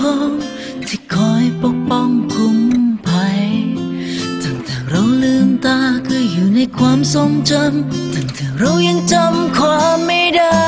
ของที่คอยปกป้องคุ้มภัยตั้งแต่เราลืมตาก็อยู่ในความทรงจำตั้งแต่เรายังจำความไม่ได้